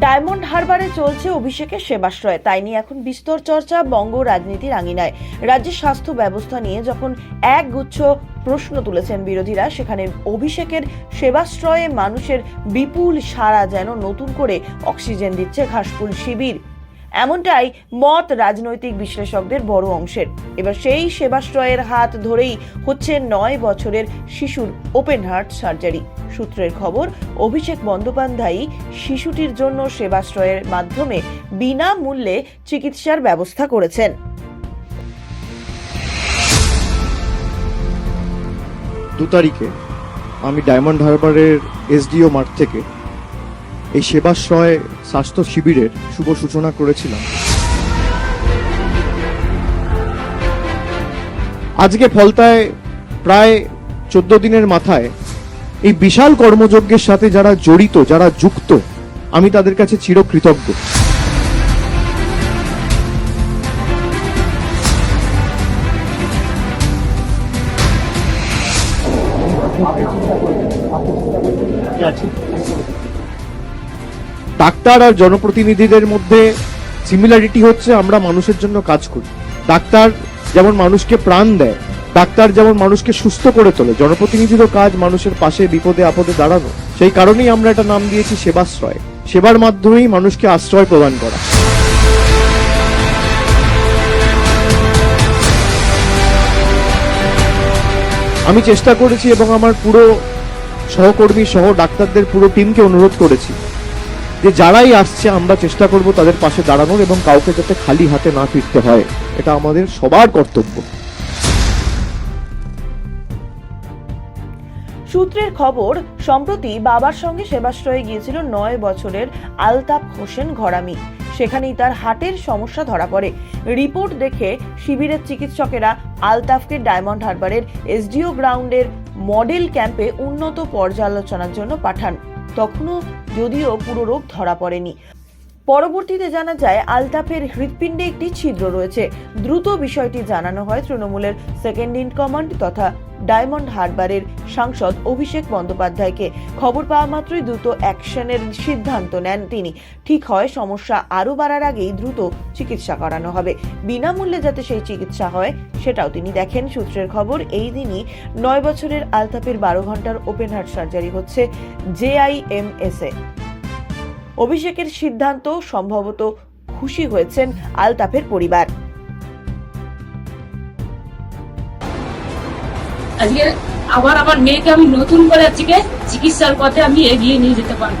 Diamond হারবারে চলছে অভিষেকের সেবাশ্রয়। তাই নিয়ে এখন বিস্তর চর্চা বঙ্গ রাজনীতির আঙিনায়। রাজ্যের স্বাস্থ্য ব্যবস্থা নিয়ে যখন এক গুচ্ছ প্রশ্ন তুলেছেন বিরোধীরা, সেখানে অভিষেকের সেবাশ্রয়ে মানুষের বিপুল সারা যেন নতুন করে অক্সিজেন দিচ্ছে ঘাসফুল শিবির। এমনটাই মত রাজনৈতিক বিশ্লেষকদের বড় অংশের। এবার সেই সেবাশ্রয়ের হাত ধরেই হচ্ছে নয় বছরের শিশুর ওপেন হার্ট সার্জারি সূত্রের খবর, অভিষেক বন্দ্যোপাধ্যায় শিশুটির জন্য সেবাশ্রয়ের মাধ্যমে বিনামূল্যে চিকিৎসার ব্যবস্থা করেছেন। দু তারিখে আমি ডায়মন্ড হারবারের এসডিও মাঠ থেকে এই সেবাশ্রয় স্বাস্থ্য শিবিরের শুভ সূচনা করেছিলাম। আজকে ফলতায় প্রায় চোদ্দ দিনের মাথায় এই বিশাল কর্মযজ্ঞের সাথে যারা জড়িত, যারা যুক্ত, আমি তাদের কাছে চিরকৃতজ্ঞ। ডাক্তার আর জনপ্রতিনিধিদের মধ্যে সিমিলারিটি হচ্ছে আমরা মানুষের জন্য কাজ করি। ডাক্তার যেমন মানুষকে প্রাণ দেয়, ডাক্তার যেমন মানুষকে সুস্থ করে তোলে, জনপ্রতিনিধিরও কাজ মানুষের পাশে বিপদে আপদে দাঁড়ানো। সেই কারণেই আমরা এটা নাম দিয়েছি সেবাশ্রয়। সেবার মাধ্যমেই মানুষকে আশ্রয় প্রদান করা। আমি চেষ্টা করেছি এবং আমার পুরো সহকর্মী সহ ডাক্তারদের পুরো টিমকে অনুরোধ করেছি। যে যারাই আসছে, আমরা চেষ্টা করব তাদের পাশে দাঁড়ানোর এবং কাউকে যাতে খালি হাতে না ফিরতে হয়। এটা আমাদের সবার কর্তব্য। সূত্রের খবর, সম্প্রতি বাবার সঙ্গে সেবাশ্রয়ে গিয়েছিল নয় বছরের আলতাফ হোসেন ঘরামি। সেখানেই তার হার্টের সমস্যা ধরা পড়ে। রিপোর্ট দেখে শিবিরের চিকিৎসকেরা আলতাফকে ডায়মন্ড হারবারের এসডিও গ্রাউন্ডের মডেল ক্যাম্পে উন্নত পর্যালোচনার জন্য পাঠান। তখনও যদিও পুরো রোগ ধরা পড়েনি পরবর্তীতে জানা যায়, আলতাফের হৃৎপিণ্ডে একটি ছিদ্র রয়েছে। দ্রুত বিষয়টি জানানো হয় তৃণমূলের সেকেন্ড ইন কমান্ড তথা ডায়মন্ড হারবারের সাংসদ অভিষেক বন্দ্যোপাধ্যায়কে। খবর পাওয়া মাত্রই দ্রুত অ্যাকশনের সিদ্ধান্ত নেন তিনি। ঠিক হয়, সমস্যা আরও বাড়ার আগেই দ্রুত চিকিৎসা করানো হবে। বিনামূল্যে যাতে সেই চিকিৎসা হয়, সেটাও তিনি দেখেন। সূত্রের খবর, এই দিনই নয় বছরের আলতাফের বারো ঘণ্টার ওপেন হার্ট সার্জারি হচ্ছে জেআইএমএসএ অভিষেকের সিদ্ধান্ত সম্ভবত খুশি হয়েছেন আলতাফের পরিবার। আজকে আবার আমার মেয়েকে আমি নতুন করে আজকে চিকিৎসার পথে আমি এগিয়ে নিয়ে যেতে পারব।